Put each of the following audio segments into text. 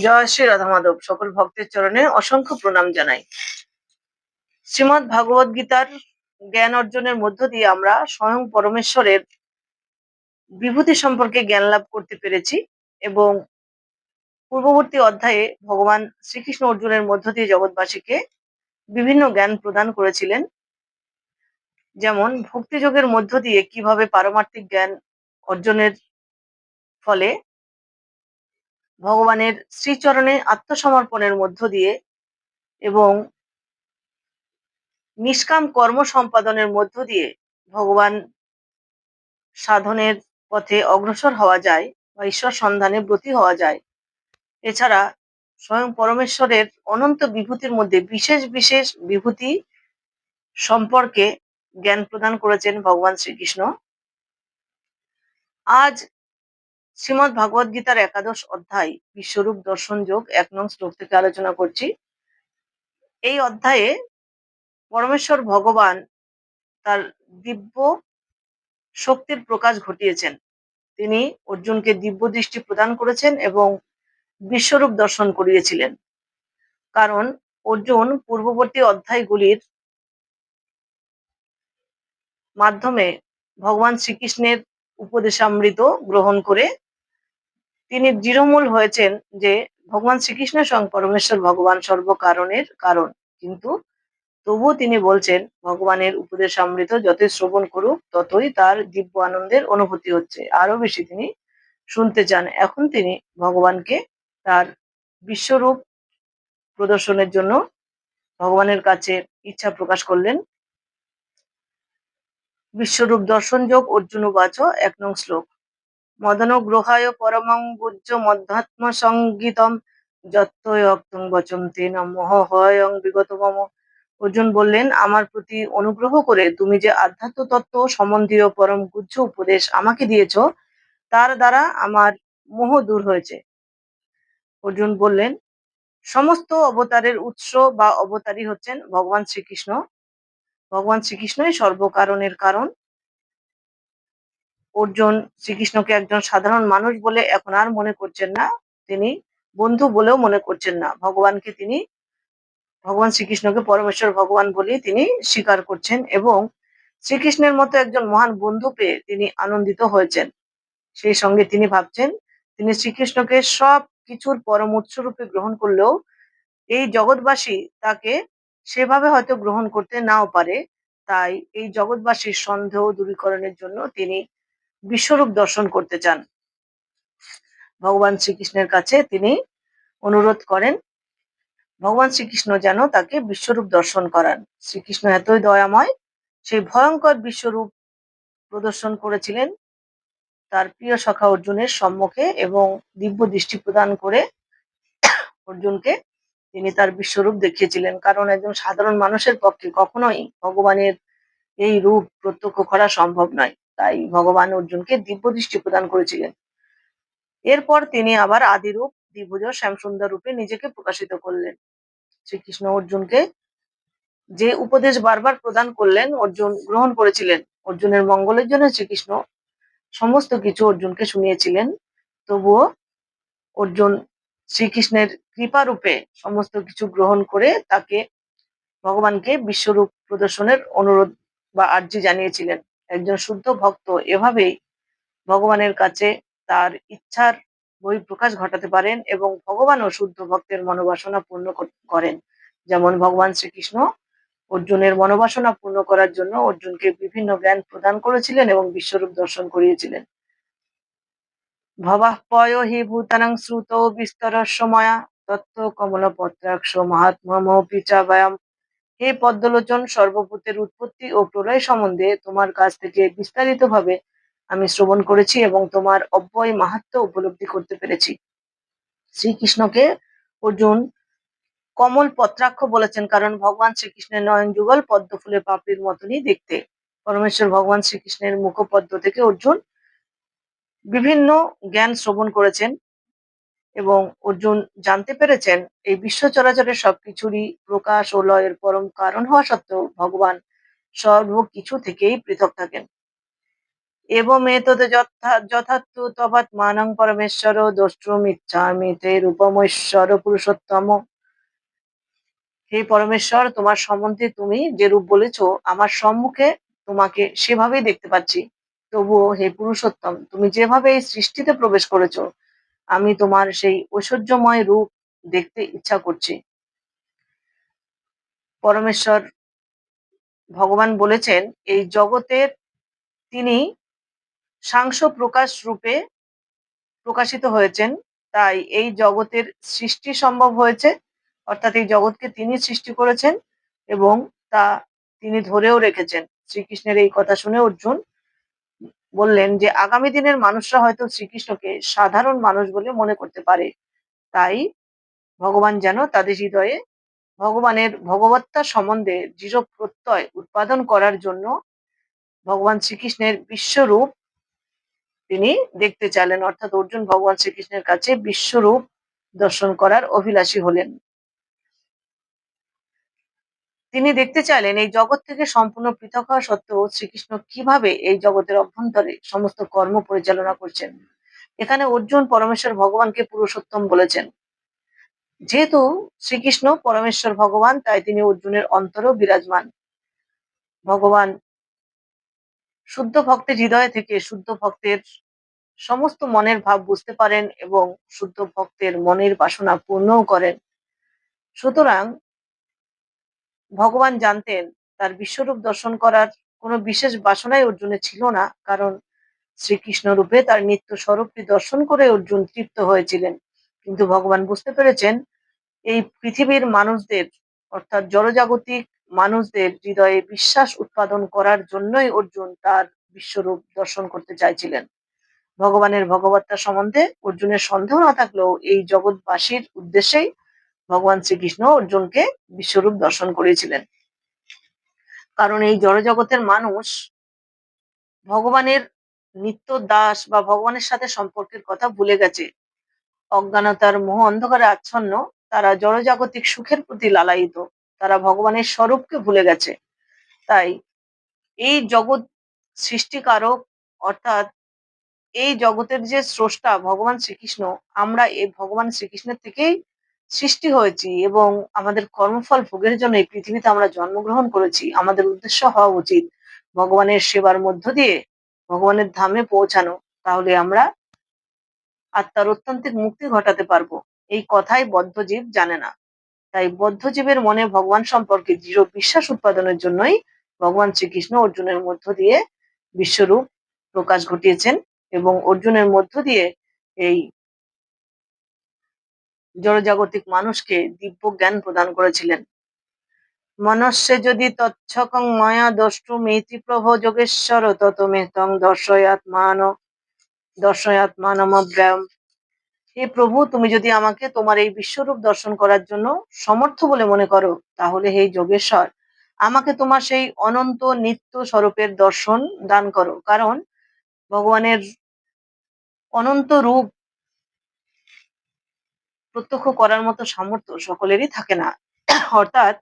জয় শ্রী রাধা মাধব সকল ভক্তের চরণে অসংখ্য প্রণাম জানাই। শ্রীমৎ ভাগবত গীতার জ্ঞান অর্জনের মধ্য দিয়ে আমরা স্বয়ং পরমেশ্বরের বিভূতি সম্পর্কে জ্ঞান লাভ করতে পেরেছি এবং পূর্ববর্তী অধ্যায়ে ভগবান শ্রীকৃষ্ণ অর্জুনের মধ্য দিয়ে জগৎবাসীকে বিভিন্ন জ্ঞান প্রদান করেছিলেন। যেমন ভক্তিযোগের মধ্য দিয়ে কীভাবে পারমার্থিক জ্ঞান অর্জনের ফলে ভগবানের শ্রীচরণে আত্মসমর্পণের মধ্য দিয়ে এবং নিষ্কাম কর্ম সম্পাদনের মধ্য দিয়ে ভগবান সাধনের পথে অগ্রসর হওয়া যায় বা ঈশ্বর সন্ধানে ব্রতী হওয়া যায়। এছাড়া স্বয়ং পরমেশ্বরের অনন্ত বিভূতির মধ্যে বিশেষ বিশেষ বিভূতি সম্পর্কে জ্ঞান প্রদান করেছেন ভগবান শ্রীকৃষ্ণ। আজ শ্রীমৎ ভাগবত গীতার একাদশ অধ্যায়, বিশ্বরূপ দর্শন যোগ, এক নং শ্লোক থেকে আলোচনা করছি। এই অধ্যায়ে পরমেশ্বর ভগবান তার দিব্য শক্তির প্রকাশ ঘটিয়েছেন। তিনি অর্জুনকে দিব্য দৃষ্টি প্রদান করেছেন এবং বিশ্বরূপ দর্শন করিয়েছিলেন। কারণ অর্জুন পূর্ববর্তী অধ্যায়গুলির মাধ্যমে ভগবান শ্রীকৃষ্ণের উপদেশামৃত গ্রহণ করে তিনি দৃঢ়মূল হয়েছেন যে ভগবান শ্রীকৃষ্ণ স্বয়ং পরমেশ্বর ভগবান সর্বকারণের কারণ। কিন্তু তবুও তিনি বলছেন, ভগবানের উপদেশ অমৃত যতই শ্রবণ করুক, ততই তার দিব্য আনন্দের অনুভূতি হচ্ছে। আরও বেশি তিনি শুনতে চান। এখন তিনি ভগবানকে তার বিশ্বরূপ প্রদর্শনের জন্য ভগবানের কাছে ইচ্ছা প্রকাশ করলেন। বিশ্বরূপ দর্শন যোগ অর্জুন বাচ এক নং শ্লোক। মদনগ্রহায় পরমং গুজ্জ মধ্যাত্ম সঙ্গীতম যত্তয়ক্তং বচন্তি নমঃ হয়ং বিগত মম। অর্জুন বললেন, আমার প্রতি অনুগ্রহ করে তুমি যে আধ্যাত্ম তত্ত্ব সম্বন্ধীয় পরম গুজ্জ উপদেশ আমাকে দিয়েছ, তার দ্বারা আমার মোহ দূর হয়েছে। অর্জুন বললেন, সমস্ত অবতারের উৎস বা অবতারই হচ্ছেন ভগবান শ্রীকৃষ্ণ। ভগবান শ্রীকৃষ্ণই সর্বকারণের কারণ। অর্জুন শ্রীকৃষ্ণকে একজন সাধারণ মানুষ বলে এখন আর মনে করছেন না। তিনি বন্ধু বলেও মনে করছেন না। ভগবানকে তিনি, ভগবান শ্রীকৃষ্ণকে পরমেশ্বর ভগবান বলেই তিনি স্বীকার করছেন এবং শ্রীকৃষ্ণের মতো একজন মহান বন্ধু পেয়ে তিনি আনন্দিত হয়েছেন। সেই সঙ্গে তিনি ভাবছেন, তিনি শ্রীকৃষ্ণকে সব কিছুর পরম উৎসরূপে গ্রহণ করলেও এই জগৎবাসী তাকে সেভাবে হয়তো গ্রহণ করতে নাও পারে। তাই এই জগৎবাসীর সন্দেহ দূরীকরণের জন্য তিনি বিশ্বরূপ দর্শন করতে চান। ভগবান শ্রীকৃষ্ণের কাছে তিনি অনুরোধ করেন, ভগবান শ্রীকৃষ্ণ যেন তাকে বিশ্বরূপ দর্শন করান। শ্রীকৃষ্ণ এতই দয়াময়, সেই ভয়ঙ্কর বিশ্বরূপ প্রদর্শন করেছিলেন। তার প্রিয় সখা অর্জুনের সম্মুখে এবং দিব্য দৃষ্টি প্রদান করে অর্জুনকে তিনি তার বিশ্বরূপ দেখিয়েছিলেন। কারণ একজন সাধারণ মানুষের পক্ষে কখনোই ভগবানের এই রূপ প্রত্যক্ষ করা সম্ভব নয়। তাই ভগবান অর্জুনকে দিব্য দৃষ্টি প্রদান করেছিলেন। এরপর তিনি আবার আদিরূপ, দ্বিভুজ শ্যামসুন্দর রূপে নিজেকে প্রকাশিত করলেন। শ্রীকৃষ্ণ অর্জুনকে যে উপদেশ বারবার প্রদান করলেন, অর্জুন গ্রহণ করেছিলেন। অর্জুনের মঙ্গলের জন্য শ্রীকৃষ্ণ সমস্ত কিছু অর্জুনকে শুনিয়েছিলেন। তবুও অর্জুন শ্রীকৃষ্ণের কৃপারূপে সমস্ত কিছু গ্রহণ করে তাকে ভগবানকে বিশ্বরূপ প্রদর্শনের অনুরোধ বা আর্জি জানিয়েছিলেন। একজন শুদ্ধ ভক্ত এভাবেই ভগবানের কাছে তার ইচ্ছার বই প্রকাশ ঘটাতে পারেন এবং ভগবানও শুদ্ধ ভক্তের মনোবাসনা পূর্ণ করেন। যেমন ভগবান শ্রীকৃষ্ণ অর্জুনের মনোবাসনা পূর্ণ করার জন্য অর্জুনকে বিভিন্ন জ্ঞান প্রদান করেছিলেন এবং বিশ্বরূপ দর্শন করিয়েছিলেন। ভবাপয় হি ভূতানাং শ্রুত বিস্তর সময়া তত্ত্ব কমল পত্রাক্ষ মহাত্মা পিচাবায়াম হে পদ্মলোচন সর্বভূতের উৎপত্তি ও প্রলয় সম্বন্ধে তোমার কাছ থেকে বিস্তারিতভাবে আমি শ্রবণ করেছি এবং তোমার অব্যয় মাহাত্ম উপলব্ধি করতে পেরেছি। শ্রীকৃষ্ণকে অর্জুন কমল পত্রাক্ষ বলেছেন কারণ ভগবান শ্রীকৃষ্ণের নয়ন যুগল পদ্ম ফুলের পাপড়ির মতনই দেখতে। পরমেশ্বর ভগবান শ্রীকৃষ্ণের মুখপদ্ম থেকে অর্জুন বিভিন্ন জ্ঞান শ্রবণ করেছেন। এবং অর্জুন জানতে পেরেছেন এই বিশ্ব চরাচরের সবকিছুরই প্রকাশ ও লয়ের পরম কারণ হওয়া সত্ত্বেও ভগবান সর্বকিছু থেকেই পৃথক থাকেন। এবং এতদ যথা, যথার্থ তবাৎমানং পরমেশ্বর দ্রষ্টুম ইচ্ছামি তে রূপমেশ্বর পুরুষোত্তম। হে পরমেশ্বর, তোমার সম্বন্ধে তুমি যে রূপ বলেছ, আমার সম্মুখে তোমাকে সেভাবেই দেখতে পাচ্ছি। তবুও হে পুরুষোত্তম, তুমি যেভাবে এই সৃষ্টিতে প্রবেশ করেছ আমি তোমার সেই ঐশ্বর্যময় রূপ দেখতে ইচ্ছা করছি। পরমেশ্বর ভগবান বলেছেন, এই জগতের তিনি সাংস প্রকাশ রূপে প্রকাশিত হয়েছেন, তাই এই জগতের সৃষ্টি সম্ভব হয়েছে, অর্থাৎ এই জগৎকে তিনি সৃষ্টি করেছেন এবং তা তিনি ধরেও রেখেছেন। শ্রীকৃষ্ণের এই কথা শুনে অর্জুন বললেন যে, আগামী দিনের মানুষরা হয়তো শ্রীকৃষ্ণকে সাধারণ মানুষ বলে মনে করতে পারে। তাই ভগবান যেন তাদের হৃদয়ে ভগবানের ভগবত্তা সম্বন্ধে দৃঢ় প্রত্যয় উৎপাদন করার জন্য ভগবান শ্রীকৃষ্ণের বিশ্বরূপ তিনি দেখতে চাইলেন। অর্থাৎ অর্জুন ভগবান শ্রীকৃষ্ণের কাছে বিশ্বরূপ দর্শন করার অভিলাষী হলেন। তিনি দেখতে চাইলেন এই জগৎ থেকে সম্পূর্ণ পৃথক হওয়া সত্ত্বেও শ্রীকৃষ্ণ কীভাবে এই জগতের অভ্যন্তরে সমস্ত কর্ম পরিচালনা করছেন? এখানে অর্জুন পরমেশ্বর ভগবানকে পুরুষোত্তম বলেছেন। যেহেতু শ্রীকৃষ্ণ পরমেশ্বর ভগবান, তাই তিনি অর্জুনের অন্তরও বিরাজমান। ভগবান শুদ্ধ ভক্তের হৃদয় থেকে শুদ্ধ ভক্তের সমস্ত মনের ভাব বুঝতে পারেন এবং শুদ্ধ ভক্তের মনের বাসনা পূর্ণও করেন। সুতরাং ভগবান জানতেন, তার বিশ্বরূপ দর্শন করার কোনো বিশেষ বাসনাই অর্জুনের ছিল না, কারণ শ্রীকৃষ্ণ রূপে তার নিত্য স্বরূপটি দর্শন করে অর্জুন তৃপ্ত হয়েছিলেন। কিন্তু ভগবান বুঝতে পেরেছেন, এই পৃথিবীর মানুষদের, অর্থাৎ জড়জাগতিক মানুষদের হৃদয়ে বিশ্বাস উৎপাদন করার জন্যই অর্জুন তার বিশ্বরূপ দর্শন করতে চাইছিলেন। ভগবানের ভগবত্তা সম্বন্ধে অর্জুনের সন্দেহ না থাকলেও এই জগৎবাসীর উদ্দেশ্যেই ভগবান শ্রীকৃষ্ণ অর্জুনকে বিশ্বরূপ দর্শন করেছিলেন কারণ এই জড়জগতের মানুষ ভগবানের নিত্য দাস বা ভগবানের সাথে সম্পর্কের কথা ভুলে গেছে। অজ্ঞানতার মোহ অন্ধকারে আচ্ছন্ন, তারা জড়জাগতিক সুখের প্রতি লালায়িত, তারা ভগবানের স্বরূপকে ভুলে গেছে। তাই এই জগৎ সৃষ্টিকারক অর্থাৎ এই জগতের যে স্রষ্টা ভগবান শ্রীকৃষ্ণ, আমরা এই ভগবান শ্রীকৃষ্ণের থেকেই সৃষ্টি হয়েছি এবং আমাদের কর্মফল ভোগের জন্য এই পৃথিবীতে আমরা জন্মগ্রহণ করেছি, আমাদের উদ্দেশ্য হওয়া উচিত ভগবানের সেবার মধ্য দিয়ে ভগবানের ধামে পৌঁছানো, তাহলে আমরা আত্মার অত্যন্তিক মুক্তি ঘটাতে পারব। এই কথাই বদ্ধজীব জানে না। তাই বদ্ধজীবের মনে ভগবান সম্পর্কে দৃঢ় বিশ্বাস উৎপাদনের জন্যই ভগবান শ্রীকৃষ্ণ অর্জুনের মধ্য দিয়ে বিশ্বরূপ প্রকাশ ঘটিয়েছেন এবং অর্জুনের মধ্য দিয়ে এই জড়জাগতিক মানুষকে দিব্য জ্ঞান প্রদান করেছিলেন। মনস্যে যদি তচ্ছকং ময়া মেতি প্রভ যোগেশ্বর তত মেতং দর্শয়াত্মান, দর্শয়াত্মানমব্যায়াম। হে প্রভু, তুমি যদি আমাকে তোমার এই বিশ্বরূপ দর্শন করার জন্য সমর্থ বলে মনে করো, তাহলে হে যোগেশ্বর, আমাকে তোমার সেই অনন্ত নিত্য স্বরূপের দর্শন দান করো। কারণ ভগবানের অনন্ত রূপ প্রত্যক্ষ করার মতো সামর্থ্য সকলেরই থাকে না। অর্থাৎ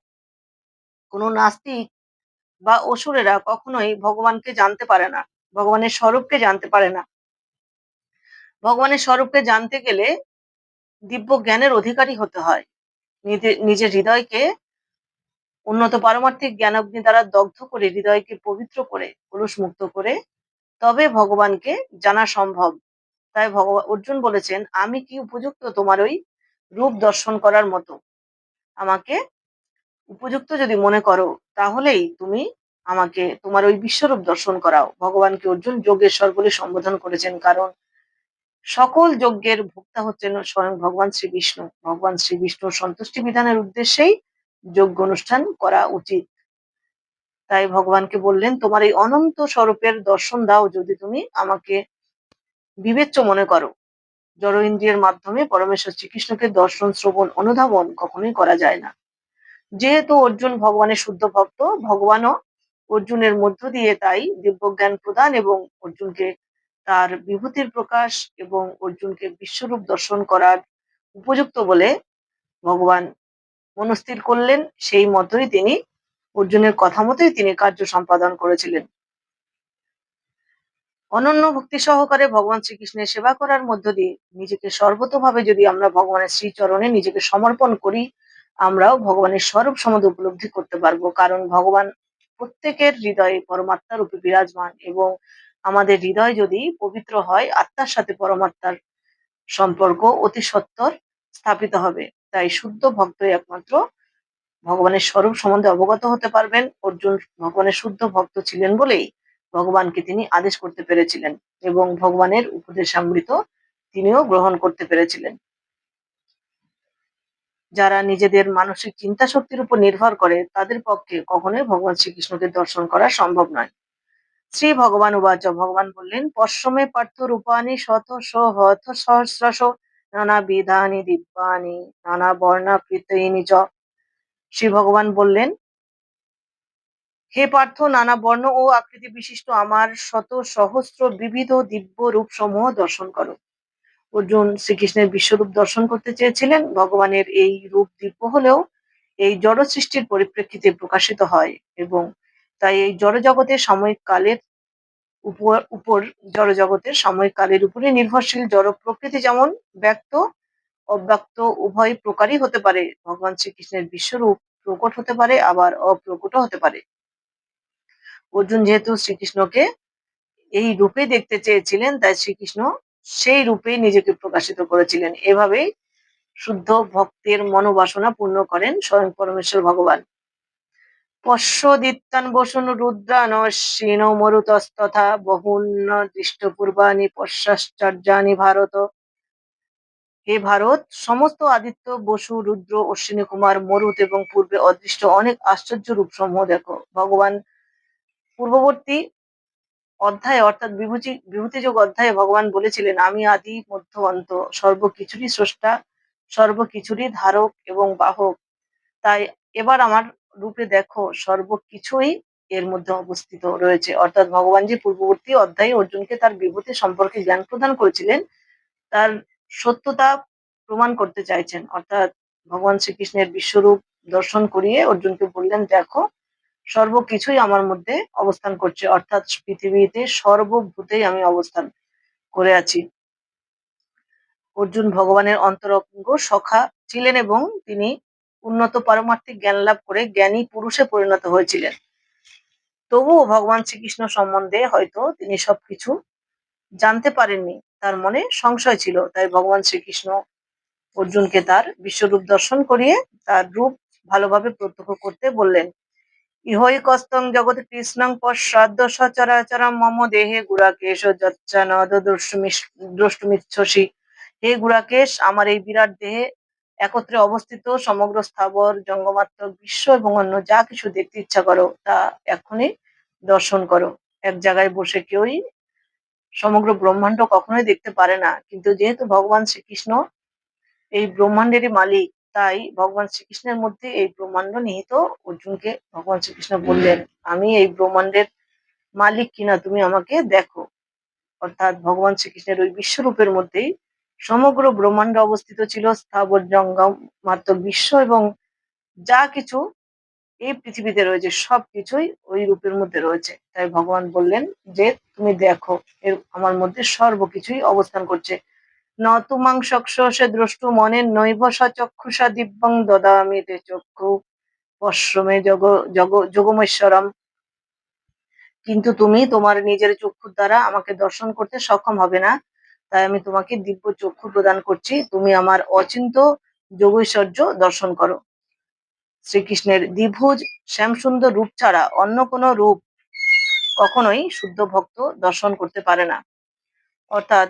কোনো নাস্তিক বা অসুরেরা কখনোই ভগবানকে জানতে পারে না, ভগবানের স্বরূপকে জানতে পারে না। ভগবানের স্বরূপকে জানতে গেলে দিব্য জ্ঞানের অধিকারী হতে হয়। নিজে- নিজের হৃদয়কে উন্নত পারমার্থিক জ্ঞানাগ্নি দ্বারা দগ্ধ করে হৃদয়কে পবিত্র করে কলুষ মুক্ত করে তবে ভগবানকে জানা সম্ভব। তাই ভগবান অর্জুন বলেছেন, আমি কি উপযুক্ত তোমার ওই রূপ দর্শন করার মতো। আমাকে উপযুক্ত যদি মনে করো, তাহলেই তুমি আমাকে তোমার ওই বিশ্বরূপ দর্শন করাও। ভগবানকে অর্জুন যোগেশ্বর বলে সম্বোধন করেছেন, কারণ সকল যজ্ঞের ভোক্তা হচ্ছেন স্বয়ং ভগবান শ্রীবিষ্ণু ভগবান শ্রীবিষ্ণুর সন্তুষ্টি বিধানের উদ্দেশ্যেই যজ্ঞ অনুষ্ঠান করা উচিত। তাই ভগবানকে বললেন, তোমার এই অনন্ত স্বরূপের দর্শন দাও যদি তুমি আমাকে বিবেচ্য মনে করো। জড় ইন্দ্রিয়ের মাধ্যমে পরমেশ্বর শ্রীকৃষ্ণকে দর্শন, শ্রবণ, অনুধাবন কখনোই করা যায় না। যেহেতু অর্জুন ভগবানের শুদ্ধ ভক্ত, ভগবানও অর্জুনের মধ্য দিয়ে তাই দিব্যজ্ঞান প্রদান এবং অর্জুনকে তার বিভূতির প্রকাশ এবং অর্জুনকে বিশ্বরূপ দর্শন করার উপযুক্ত বলে ভগবান মনস্থির করলেন। সেই মতোই তিনি অর্জুনের কথা মতোই তিনি কার্য সম্পাদন করেছিলেন। অনন্য ভক্তি সহকারে ভগবান শ্রীকৃষ্ণের সেবা করার মধ্য দিয়ে নিজেকে সর্বতভাবে যদি আমরা ভগবানের শ্রীচরণে নিজেকে সমর্পণ করি, আমরাও ভগবানের স্বরূপ সমাধি উপলব্ধি করতে পারব। কারণ ভগবান প্রত্যেকের হৃদয়ে পরমাত্মার রূপে বিরাজমান এবং আমাদের হৃদয় যদি পবিত্র হয়, আত্মার সাথে পরমাত্মার সম্পর্ক অতি সত্বর স্থাপিত হবে। তাই শুদ্ধ ভক্তই একমাত্র ভগবানের স্বরূপ সম্বন্ধে অবগত হতে পারবেন। অর্জুন ভগবানের শুদ্ধ ভক্ত ছিলেন বলেই ভগবানকে তিনি আদেশ করতে পেরেছিলেন এবং ভগবানের উপদেশামৃত তিনিও গ্রহণ করতে পেরেছিলেন। যারা নিজেদের মানসিক চিন্তা শক্তির উপর নির্ভর করে, তাদের পক্ষে কখনোই ভগবান শ্রীকৃষ্ণকে দর্শন করা সম্ভব নয়। শ্রী ভগবান উবাচ, ভগবান বললেন, পশ্চিমে পার্থ রূপানি শত সহত সহস্রশ নানা বিধানি দিব্যানি নানা বর্ণা বর্ণাকৃতইনি চ। শ্রী ভগবান বললেন হে পার্থ, নানা বর্ণ ও আকৃতি বিশিষ্ট আমার শত সহস্র বিবিধ দিব্য রূপ সমূহ দর্শন করো। অর্জুন শ্রীকৃষ্ণের বিশ্বরূপ দর্শন করতে চেয়েছিলেন। ভগবানের এই রূপ দিব্য হলেও এই জড় সৃষ্টির পরিপ্রেক্ষিতে প্রকাশিত হয় এবং তাই এই জড় জগতের সাময়িক কালের উপর উপর জড় জগতের সাময়িক কালের উপরে নির্ভরশীল জড় প্রকৃতি যেমন ব্যক্ত, অব্যক্ত, উভয় প্রকারই হতে পারে। ভগবান শ্রীকৃষ্ণের বিশ্বরূপ প্রকট হতে পারে, আবার অপ্রকট হতে পারে। অর্জুন যেহেতু শ্রীকৃষ্ণকে এই রূপে দেখতে চেয়েছিলেন, তাই শ্রীকৃষ্ণ সেই রূপেই নিজেকে প্রকাশিত করেছিলেন। এভাবেই শুদ্ধ ভক্তের মনোবাসনা পূর্ণ করেন স্বয়ং পরমেশ্বর ভগবান। পশ্যদিত্যান বসুন রুদ্রান শীন মরুতস্তথা বহুন্য দৃষ্টপূর্বানি পশ্চাশ্চর্যানি ভারত। হে ভারত, সমস্ত আদিত্য বসু, রুদ্র অশ্বিনী কুমার মরুত এবং পূর্বে অদৃষ্ট অনেক আশ্চর্য রূপ সমূহ দেখো। ভগবান পূর্ববর্তী অধ্যায়ে অর্থাৎ বিভূতি, বিভূতিযোগ অধ্যায়ে ভগবান বলেছিলেন, আমি আদি মধ্য অন্ত সর্বকিছুরই স্রষ্টা সর্বকিছুরই ধারক এবং বাহক। তাই এবার আমার রূপে দেখো সর্বকিছুই এর মধ্যে অবস্থিত রয়েছে। অর্থাৎ ভগবান যে পূর্ববর্তী অধ্যায়ে অর্জুনকে তার বিভূতি সম্পর্কে জ্ঞান প্রদান করেছিলেন, তার সত্যতা প্রমাণ করতে চাইছেন। অর্থাৎ ভগবান শ্রীকৃষ্ণের বিশ্বরূপ দর্শন করিয়ে অর্জুনকে বললেন, দেখো সর্বকিছুই আমার মধ্যে অবস্থান করছে। অর্থাৎ পৃথিবীতে সর্বভূতেই আমি অবস্থান করে আছি। অর্জুন ভগবানের অন্তরঙ্গ সখা ছিলেন এবং তিনি উন্নত পারমার্থিক জ্ঞান লাভ করে জ্ঞানী পুরুষে পরিণত হয়েছিলেন। তবুও ভগবান শ্রীকৃষ্ণ সম্বন্ধে হয়তো তিনি সবকিছু জানতে পারেননি। তার মনে সংশয় ছিল, তাই ভগবান শ্রীকৃষ্ণ অর্জুনকে তার বিশ্বরূপ দর্শন করিয়ে তার রূপ ভালোভাবে প্রত্যক্ষ করতে বললেন। ইহই কস্তং জগৎ কৃষ্ণং পশ্চাদ্য সচরাচরম মম দেহে গুড়াকেশ নদ দ্রষ্টুমিচ্ছসি হে গুড়াকেশ আমার এই বিরাট দেহে একত্রে অবস্থিত সমগ্র স্থাবর জঙ্গমাত্র বিশ্ব এবং অন্য যা কিছু দেখতে ইচ্ছা করো, তা এখনই দর্শন করো। এক জায়গায় বসে কেউই সমগ্র ব্রহ্মাণ্ড কখনোই দেখতে পারে না। কিন্তু যেহেতু ভগবান শ্রীকৃষ্ণ এই ব্রহ্মাণ্ডেরই মালিক তাই ভগবান শ্রীকৃষ্ণের মধ্যে এই ব্রহ্মাণ্ড নিহিত অর্জুনকে ভগবান শ্রীকৃষ্ণ বললেন আমি এই ব্রহ্মাণ্ডের মালিক কিনা তুমি আমাকে দেখো। অর্থাৎ ভগবান শ্রীকৃষ্ণের ওই বিশ্বরূপের মধ্যেই সমগ্র ব্রহ্মাণ্ড অবস্থিত ছিল স্থাবর জঙ্গম মাত্র বিশ্ব এবং যা কিছু এই পৃথিবীতে রয়েছে সব কিছুই ওই রূপের মধ্যে রয়েছে। তাই ভগবান বললেন যে তুমি দেখো এর আমার মধ্যে সর্বকিছুই অবস্থান করছে। ন দ্রষ্টু মনের নৈব সচক্ষুষা দিব্যং দদামি তে চক্ষু পশ্রমে জগ জগ, যোগমেশ্বরম। কিন্তু তুমি তোমার নিজের চক্ষুর দ্বারা আমাকে দর্শন করতে সক্ষম হবে না। তাই আমি তোমাকে দিব্য চক্ষু প্রদান করছি। তুমি আমার অচিন্ত যোগৈশ্বর্য দর্শন করো। শ্রীকৃষ্ণের দ্বিভুজ শ্যামসুন্দর রূপ ছাড়া অন্য কোনো রূপ কখনোই শুদ্ধ ভক্ত দর্শন করতে পারে না। অর্থাৎ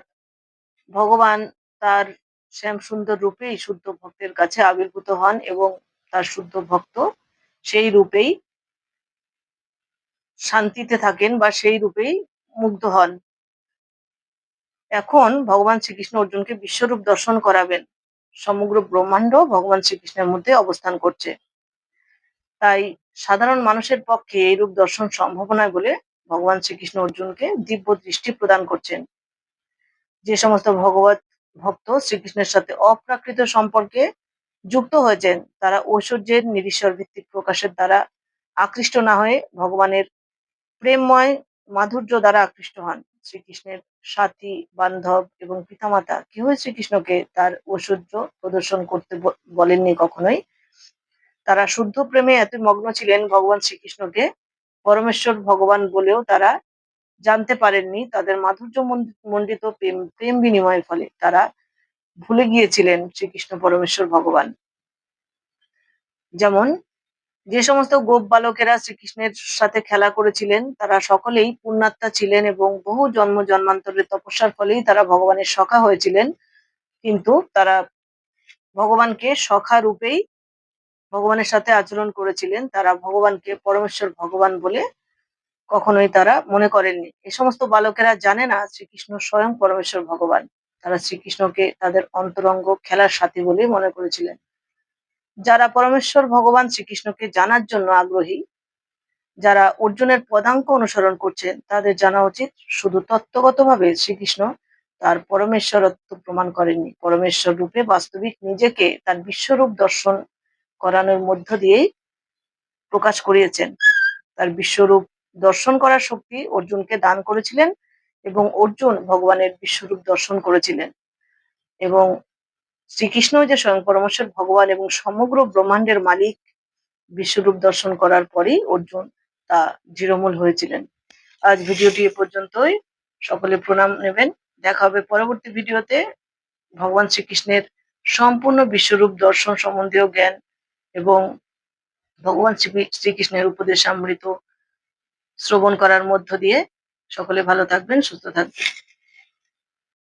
ভগবান তার শ্যাম শ্যামসুন্দর রূপেই শুদ্ধ ভক্তের কাছে আবির্ভূত হন এবং তার শুদ্ধ ভক্ত সেই রূপেই শান্তিতে থাকেন বা সেই রূপেই মুগ্ধ হন। এখন ভগবান শ্রীকৃষ্ণ অর্জুনকে বিশ্বরূপ দর্শন করাবেন। সমগ্র ব্রহ্মাণ্ড ভগবান শ্রীকৃষ্ণের মধ্যে অবস্থান করছে। তাই সাধারণ মানুষের পক্ষে এই রূপ দর্শন সম্ভব নয় বলে ভগবান শ্রীকৃষ্ণ অর্জুনকে দিব্য দৃষ্টি প্রদান করছেন। যে সমস্ত ভগবত ভক্ত শ্রীকৃষ্ণের সাথে অপ্রাকৃত সম্পর্কে যুক্ত হয়েছেন, তারা ঐশ্বর্যের নিরীশ্বর ভিত্তিক প্রকাশের দ্বারা আকৃষ্ট না হয়ে ভগবানের প্রেমময় মাধুর্য দ্বারা আকৃষ্ট হন। শ্রীকৃষ্ণের সাথী, বান্ধব এবং পিতামাতা কেউই শ্রীকৃষ্ণকে তার ঐশ্বর্য প্রদর্শন করতে বলেননি কখনোই। তারা শুদ্ধ প্রেমে এত মগ্ন ছিলেন, ভগবান শ্রীকৃষ্ণকে পরমেশ্বর ভগবান বলেও তারা জানতে পারেননি, তাদের মাধুর্য মণ্ডিত প্রেম প্রেম বিনিময়ের ফলে তারা ভুলে গিয়েছিলেন শ্রীকৃষ্ণ পরমেশ্বর ভগবান। যেমন, যে সমস্ত গোপ বালকেরা শ্রীকৃষ্ণের সাথে খেলা করেছিলেন, তারা সকলেই পুণ্যাত্মা ছিলেন এবং বহু জন্ম জন্মান্তরের তপস্যার ফলেই তারা ভগবানের সখা হয়েছিলেন। কিন্তু তারা ভগবানকে সখা রূপেই ভগবানের সাথে আচরণ করেছিলেন, তারা ভগবানকে পরমেশ্বর ভগবান বলে কখনোই তারা মনে করেননি। এই সমস্ত বালকেরা জানে না শ্রীকৃষ্ণ স্বয়ং পরমেশ্বর ভগবান। তারা শ্রীকৃষ্ণকে তাদের অন্তরঙ্গ খেলার সাথী বলেই মনে করেছিলেন। যারা পরমেশ্বর ভগবান শ্রীকৃষ্ণকে জানার জন্য আগ্রহী, যারা অর্জুনের পদাঙ্ক অনুসরণ করছেন, তাদের জানা উচিত শুধু তত্ত্বগতভাবে শ্রীকৃষ্ণ তার পরমেশ্বরত্ব প্রমাণ করেননি। পরমেশ্বর রূপে বাস্তবিক নিজেকে তার বিশ্বরূপ দর্শন করানোর মধ্য দিয়েই প্রকাশ করিয়েছেন। তার বিশ্বরূপ দর্শন করার শক্তি অর্জুনকে দান করেছিলেন এবং অর্জুন ভগবানের বিশ্বরূপ দর্শন করেছিলেন। এবং শ্রীকৃষ্ণ যে স্বয়ং পরমেশ্বর ভগবান এবং সমগ্র ব্রহ্মাণ্ডের মালিক বিশ্বরূপ দর্শন করার পরেই অর্জুন তা দৃঢ়মূল হয়েছিলেন। আজ ভিডিওটি এ পর্যন্তই। সকলে প্রণাম নেবেন। দেখা হবে পরবর্তী ভিডিওতে। ভগবান শ্রীকৃষ্ণের সম্পূর্ণ বিশ্বরূপ দর্শন সম্বন্ধীয় জ্ঞান এবং ভগবান শ্রী- শ্রীকৃষ্ণের উপদেশ আমৃত শ্রবণ করার মধ্য দিয়ে সকলে ভালো থাকবেন সুস্থ থাকবেন।